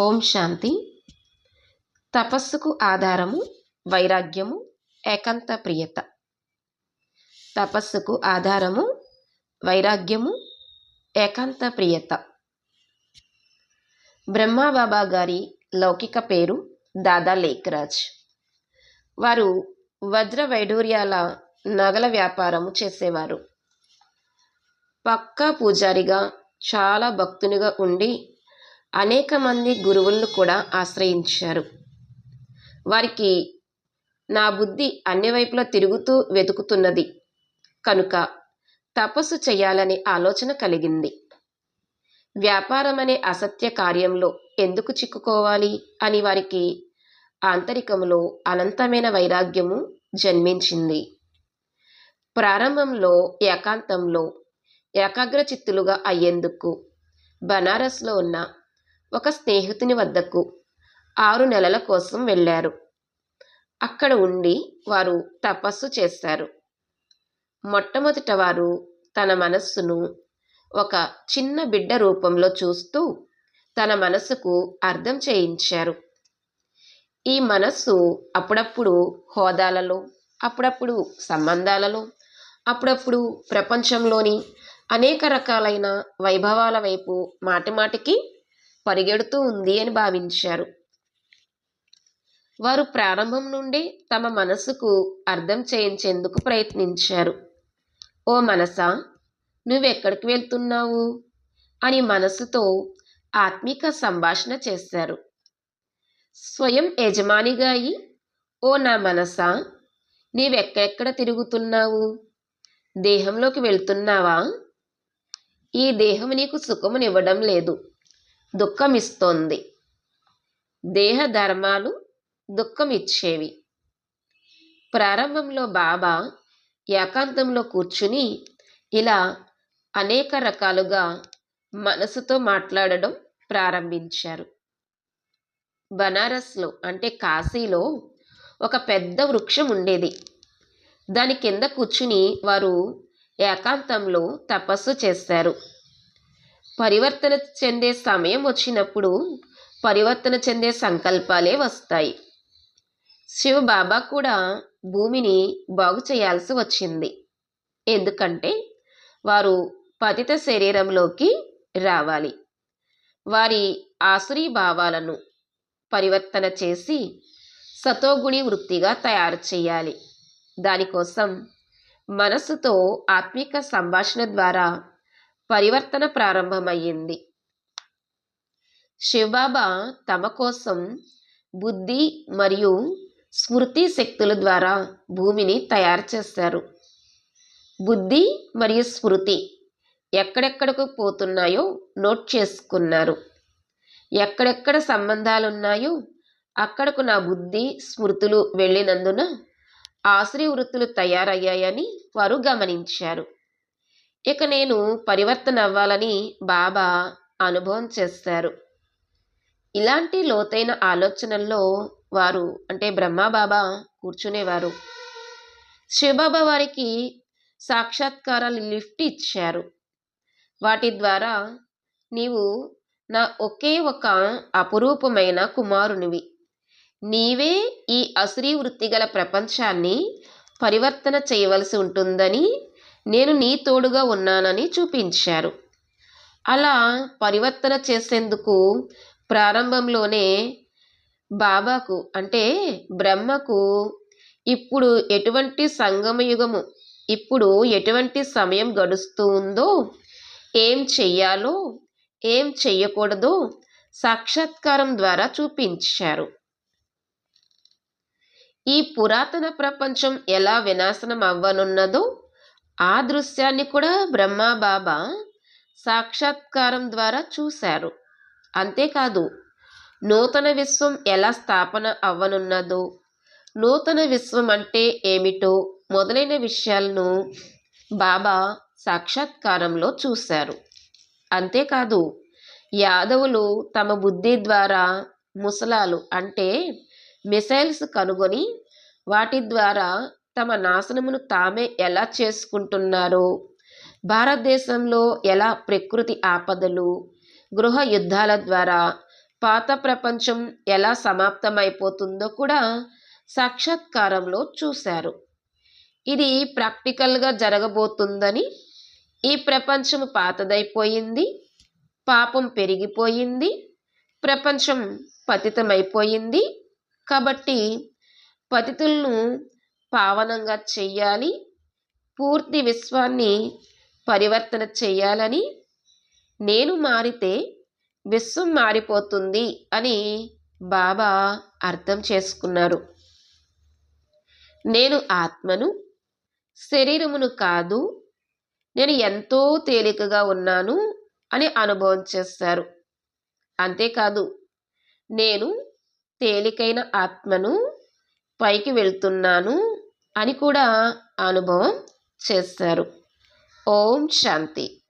ఓం శాంతి. తపస్సుకు ఆధారము వైరాగ్యము ఏకాంత ప్రియత. తపస్సుకు ఆధారము వైరాగ్యము ఏకాంత ప్రియత. బ్రహ్మాబాబా గారి లౌకిక పేరు దాదా లేఖరాజ్ వారు వజ్ర వైడూర్యాల నగల వ్యాపారము చేసేవారు. పక్కా పూజారిగా చాలా భక్తునిగా ఉండి అనేక మంది గురువులను కూడా ఆశ్రయించారు. వారికి నా బుద్ధి అన్ని వైపులా తిరుగుతూ వెతుకుతున్నది. కనుక తపస్సు చేయాలనే ఆలోచన కలిగింది. వ్యాపారం అనే అసత్య కార్యంలో ఎందుకు చిక్కుకోవాలి అని వారికి ఆంతరికములో అనంతమైన వైరాగ్యము జన్మించింది. ప్రారంభంలో ఏకాంతంలో ఏకాగ్రచిత్తులుగా అయ్యేందుకు బనారస్లో ఉన్న ఒక స్నేహితుని వద్దకు. ఆరు నెలల కోసం వెళ్ళారు. అక్కడ ఉండి వారు తపస్సు చేశారు. మొట్టమొదట వారు తన మనస్సును ఒక చిన్న బిడ్డ రూపంలో చూస్తూ తన మనస్సుకు అర్థం చేయించారు. ఈ మనస్సు అప్పుడప్పుడు హోదాలలో అప్పుడప్పుడు సంబంధాలలో అప్పుడప్పుడు ప్రపంచంలోని అనేక రకాలైన వైభవాల వైపు మాటిమాటికి పరిగెడుతూ ఉంది అని భావించారు. వారు ప్రారంభం నుండి తమ మనసుకు అర్థం చేయించేందుకు ప్రయత్నించారు. ఓ మనసా నువ్వెక్కడికి వెళ్తున్నావు? అని మనసుతో ఆత్మిక సంభాషణ చేశారు. స్వయం యజమానిగా అయి ఓ నా మనసా నీవెక్కడెక్కడ తిరుగుతున్నావు? దేహంలోకి వెళ్తున్నావా? ఈ దేహం నీకు సుఖమునివ్వడం లేదు. దుఃఖం ఇస్తోంది దుఃఖమిచ్చేవి. ప్రారంభంలో బాబా ఏకాంతంలో కూర్చుని ఇలా అనేక రకాలుగా మనసుతో మాట్లాడడం ప్రారంభించారు. బనారస్లో అంటే కాశీలో ఒక పెద్ద వృక్షం ఉండేది. దాని కింద కూర్చుని వారు ఏకాంతంలో తపస్సు చేశారు. పరివర్తన చెందే సమయం వచ్చినప్పుడు పరివర్తన చెందే సంకల్పాలే వస్తాయి. శివ బాబా కూడా భూమిని బాగు చేయాల్సి వచ్చింది. ఎందుకంటే వారు పతిత శరీరంలోకి రావాలి. వారి ఆసురీ భావాలను పరివర్తన చేసి సతోగుణి వృత్తిగా తయారు చేయాలి. దానికోసం మనసుతో ఆత్మిక సంభాషణ ద్వారా పరివర్తన ప్రారంభమయ్యింది. శివబాబా తమ కోసం బుద్ధి మరియు స్మృతి శక్తుల ద్వారా భూమిని తయారు చేశారు. బుద్ధి మరియు స్మృతి ఎక్కడెక్కడకు పోతున్నాయో నోట్ చేసుకున్నారు. ఎక్కడెక్కడ సంబంధాలు ఉన్నాయో అక్కడకు నా బుద్ధి స్మృతులు వెళ్ళినందున ఆశ్రీ వృత్తులు తయారయ్యాయని వారు గమనించారు. ఇక నేను పరివర్తన అవ్వాలని బాబా అనుభవం చేస్తారు. ఇలాంటి లోతైన ఆలోచనల్లో వారు అంటే బ్రహ్మబాబా కూర్చునేవారు. శివబాబా వారికి సాక్షాత్కారాలు లిఫ్ట్ ఇచ్చారు. వాటి ద్వారా నీవు నా ఒకే ఒక అపురూపమైన కుమారునివి. నీవే ఈ అసురీ వృత్తిగల ప్రపంచాన్ని పరివర్తన చేయవలసి ఉంటుందని నేను నీ తోడుగా ఉన్నానని చూపించారు. అలా పరివర్తన చేసేందుకు ప్రారంభంలోనే బాబాకు అంటే బ్రహ్మకు ఇప్పుడు ఎటువంటి సంగమయుగము ఇప్పుడు ఎటువంటి సమయం గడుస్తూ ఉందో ఏం చెయ్యాలో ఏం చెయ్యకూడదో సాక్షాత్కారం ద్వారా చూపించారు. ఈ పురాతన ప్రపంచం ఎలా వినాశనం అవ్వనున్నదో ఆ దృశ్యాన్ని కూడా బ్రహ్మబాబా సాక్షాత్కారం ద్వారా చూశారు. అంతేకాదు నూతన విశ్వం ఎలా స్థాపన అవ్వనున్నదో నూతన విశ్వం అంటే ఏమిటో మొదలైన విషయాలను బాబా సాక్షాత్కారంలో చూశారు. అంతేకాదు యాదవులు తమ బుద్ధి ద్వారా ముసలాలు అంటే మిసైల్స్ కనుగొని వాటి ద్వారా తమ నాశనమును తామే ఎలా చేసుకుంటున్నారో? భారతదేశంలో ఎలా ప్రకృతి ఆపదలు? గృహ యుద్ధాల ద్వారా పాత ప్రపంచం ఎలా సమాప్తమైపోతుందో కూడా సాక్షాత్కారంలో చూశారు. ఇది ప్రాక్టికల్గా జరగబోతుందని ఈ ప్రపంచం పాతదైపోయింది పాపం పెరిగిపోయింది ప్రపంచం పతితమైపోయింది. కాబట్టి పతితులను పావనంగా చెయ్యాలి. పూర్తి విశ్వాన్ని పరివర్తన చెయ్యాలని నేను మారితే విశ్వం మారిపోతుంది అని బాబా అర్థం చేసుకున్నారు. నేను ఆత్మను శరీరమును కాదు నేను ఎంతో తేలికగా ఉన్నాను అని అనుభవం చేస్తారు అంతేకాదు నేను తేలికైన ఆత్మను పైకి వెళ్తున్నాను అని కూడా అనుభవం చేస్తారు. ఓం శాంతి.